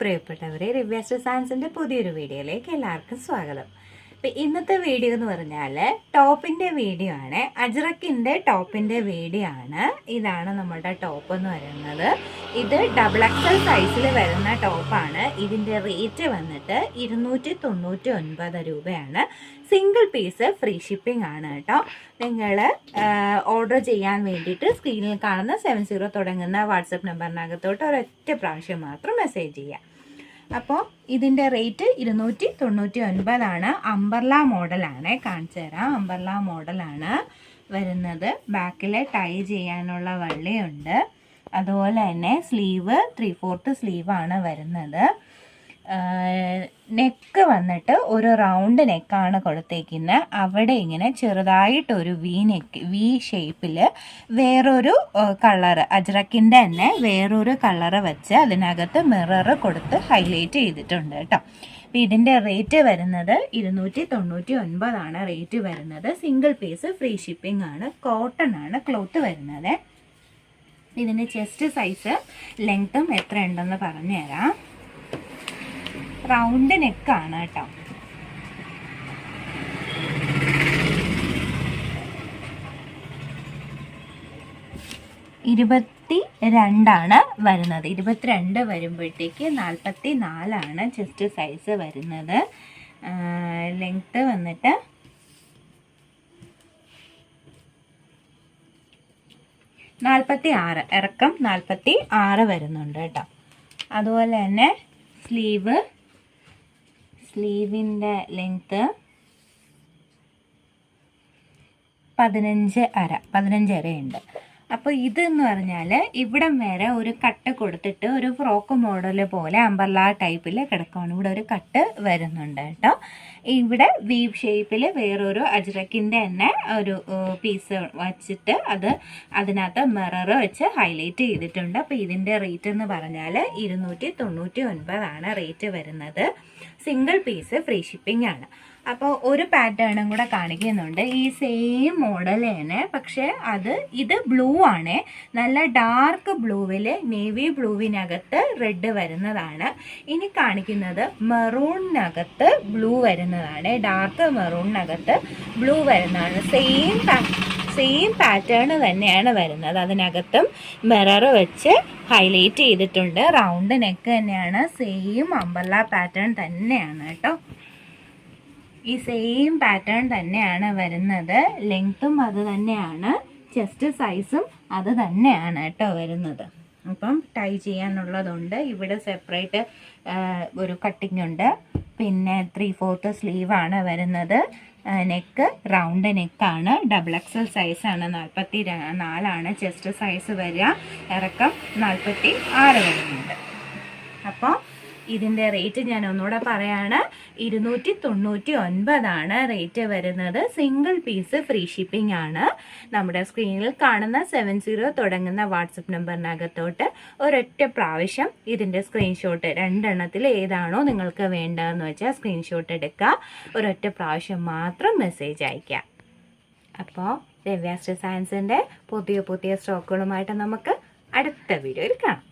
പ്രിയപ്പെട്ടവരെ റിവ്യാസ്റ്റർ സയൻസിന്റെ പുതിയൊരു വീഡിയോയിലേക്ക് എല്ലാവർക്കും സ്വാഗതം. അപ്പം ഇന്നത്തെ വീഡിയോ എന്ന് പറഞ്ഞാൽ ടോപ്പിന്റെ വീഡിയോ ആണ്. അജ്രക്കിന്റെ ടോപ്പിന്റെ വീഡിയോ ആണ്. ഇതാണ് നമ്മളുടെ ടോപ്പ് എന്ന് പറയുന്നത്. ഇത് ഡബിൾ എക്സൽ സൈസിൽ വരുന്ന ടോപ്പാണ് ഇതിന്റെ റേറ്റ് വന്നിട്ട് ഇരുന്നൂറ്റി തൊണ്ണൂറ്റി ഒൻപത് രൂപയാണ്. സിംഗിൾ പീസ് ഫ്രീ ഷിപ്പിംഗ് ആണ് കേട്ടോ. നിങ്ങൾ ഓർഡർ ചെയ്യാൻ വേണ്ടിയിട്ട് സ്ക്രീനിൽ കാണുന്ന സെവൻ സീറോ തുടങ്ങുന്ന വാട്സപ്പ് നമ്പറിനകത്തോട്ട് ഒരൊറ്റ പ്രാവശ്യം മാത്രം മെസ്സേജ് ചെയ്യാം. അപ്പോൾ ഇതിന്റെ റേറ്റ് ഇരുന്നൂറ്റി തൊണ്ണൂറ്റി ഒൻപതാണ് അമ്പർല മോഡലാണ്. കാണിച്ചു തരാം. അമ്പർല മോഡലാണ് വരുന്നത്. ബാക്കിൽ ടൈ ചെയ്യാനുള്ള വള്ളിയുണ്ട്. അതുപോലെ തന്നെ സ്ലീവ് ത്രീ ഫോർത്ത് സ്ലീവാണ് വരുന്നത്. നെക്ക് വന്നിട്ട് ഒരു റൗണ്ട് നെക്കാണ് കൊടുത്തേക്കുന്നത് അവിടെ ഇങ്ങനെ ചെറുതായിട്ടൊരു വി നെക്ക് വി ഷേപ്പിൽ വേറൊരു കളറ് അജ്രക്കിന്റെ തന്നെ വേറൊരു കളറ് വെച്ച് അതിനകത്ത് മിററ് കൊടുത്ത് ഹൈലൈറ്റ് ചെയ്തിട്ടുണ്ട് കേട്ടോ. അപ്പോൾ ഇതിന്റെ റേറ്റ് വരുന്നത് ഇരുന്നൂറ്റി തൊണ്ണൂറ്റി ഒൻപതാണ് റേറ്റ് വരുന്നത്. സിംഗിൾ പീസ് ഫ്രീ ഷിപ്പിംഗ് ആണ്. കോട്ടൺ ആണ് ക്ലോത്ത് വരുന്നത്. ഇതിന്റെ ചെസ്റ്റ് സൈസ് ലെങ്ത്തും എത്ര ഉണ്ടെന്ന് പറഞ്ഞു തരാം റൗണ്ട് നെക്കാണ് കേട്ടോ. ഇരുപത്തി രണ്ടാണ് വരുന്നത്. ഇരുപത്തിരണ്ട് വരുമ്പോഴത്തേക്ക് നാൽപ്പത്തി നാലാണ് ചെസ്റ്റ് സൈസ് വരുന്നത് ലെങ്ത്ത് വന്നിട്ട് നാൽപ്പത്തി ആറ് ഇറക്കം നാൽപ്പത്തി ആറ് വരുന്നുണ്ട് കേട്ടോ. അതുപോലെ തന്നെ സ്ലീവ് സ്ലീവിന്റെ ലെങ്ത്ത് പതിനഞ്ച് അര പതിനഞ്ച് അരയുണ്ട്. അപ്പോൾ ഇതെന്ന് പറഞ്ഞാൽ ഇവിടെ വരെ ഒരു കട്ട് കൊടുത്തിട്ട് ഒരു ഫ്രോക്ക് മോഡൽ പോലെ അമ്പർല ടൈപ്പിൽ കിടക്കുകയാണ് ഇവിടെ ഒരു കട്ട് വരുന്നുണ്ട് കേട്ടോ. ഇവിടെ വീവ് ഷേപ്പിൽ വേറൊരു അജ്രക്കിന്റെ തന്നെ ഒരു പീസ് വച്ചിട്ട് അത് അതിനകത്ത് മിറർ വെച്ച് ഹൈലൈറ്റ് ചെയ്തിട്ടുണ്ട്. അപ്പോൾ ഇതിന്റെ റേറ്റ് എന്ന് പറഞ്ഞാൽ ഇരുന്നൂറ്റി തൊണ്ണൂറ്റി ഒൻപതാണ് റേറ്റ് വരുന്നത്. സിംഗിൾ പീസ് ഫ്രീ ഷിപ്പിംഗ് ആണ്. അപ്പോൾ ഒരു പാറ്റേണും കൂടെ കാണിക്കുന്നുണ്ട്. ഈ സെയിം മോഡൽ തന്നെ. പക്ഷേ അത് ഇത് ബ്ലൂ ആണ്. നല്ല ഡാർക്ക് ബ്ലൂവിൽ നേവി ബ്ലൂവിനകത്ത് റെഡ് വരുന്നതാണ്. ഇനി കാണിക്കുന്നത് മെറൂണിനകത്ത് ബ്ലൂ വരുന്നതാണ്. ഡാർക്ക് മെറൂണിനകത്ത് ബ്ലൂ വരുന്നതാണ്. സെയിം സെയിം പാറ്റേൺ തന്നെയാണ് വരുന്നത്. അതിനകത്തും മിറർ വെച്ച് ഹൈലൈറ്റ് ചെയ്തിട്ടുണ്ട്. റൗണ്ട് നെക്ക് തന്നെയാണ്. സെയിം അമ്പല്ല പാറ്റേൺ തന്നെയാണ് കേട്ടോ. ഈ സെയിം പാറ്റേൺ തന്നെയാണ് വരുന്നത്. ലെങ്ത്തും അത് തന്നെയാണ്. ചെസ്റ്റ് സൈസും അത് തന്നെയാണ് കേട്ടോ വരുന്നത്. അപ്പം ടൈ ചെയ്യാനുള്ളതുണ്ട്. ഇവിടെ സെപ്പറേറ്റ് ഒരു കട്ടിംഗ് ഉണ്ട്. പിന്നെ ത്രീ ഫോർത്ത് സ്ലീവാണ് വരുന്നത്. നെക്ക് റൗണ്ട് നെക്കാണ് ഡബിൾ എക്സൽ സൈസാണ് നാൽപ്പത്തി നാലാണ് ചെസ്റ്റ് സൈസ് വരിക. ഇറക്കം നാൽപ്പത്തി ആറ് വരുന്നുണ്ട്. അപ്പോൾ ഇതിന്റെ റേറ്റ് ഞാൻ ഒന്നുകൂടെ പറയാണ്. ഇരുന്നൂറ്റി തൊണ്ണൂറ്റി ഒൻപതാണ് റേറ്റ് വരുന്നത്. സിംഗിൾ പീസ് ഫ്രീ ഷിപ്പിംഗ് ആണ്. നമ്മുടെ സ്ക്രീനിൽ കാണുന്ന സെവൻ സീറോ തുടങ്ങുന്ന വാട്സപ്പ് നമ്പറിനകത്തോട്ട് ഒരൊറ്റ പ്രാവശ്യം ഇതിന്റെ സ്ക്രീൻഷോട്ട് രണ്ടെണ്ണത്തിൽ ഏതാണോ നിങ്ങൾക്ക് വേണ്ടതെന്ന് വെച്ചാൽ സ്ക്രീൻഷോട്ട് എടുക്കുക. ഒരൊറ്റ പ്രാവശ്യം മാത്രം മെസ്സേജ് അയക്കാം അപ്പോൾ രവ്യാസ്റ്റർ സയൻസിന്റെ പുതിയ പുതിയ സ്റ്റോക്കുകളുമായിട്ട് നമുക്ക് അടുത്ത വീഡിയോയിൽ കാണാം.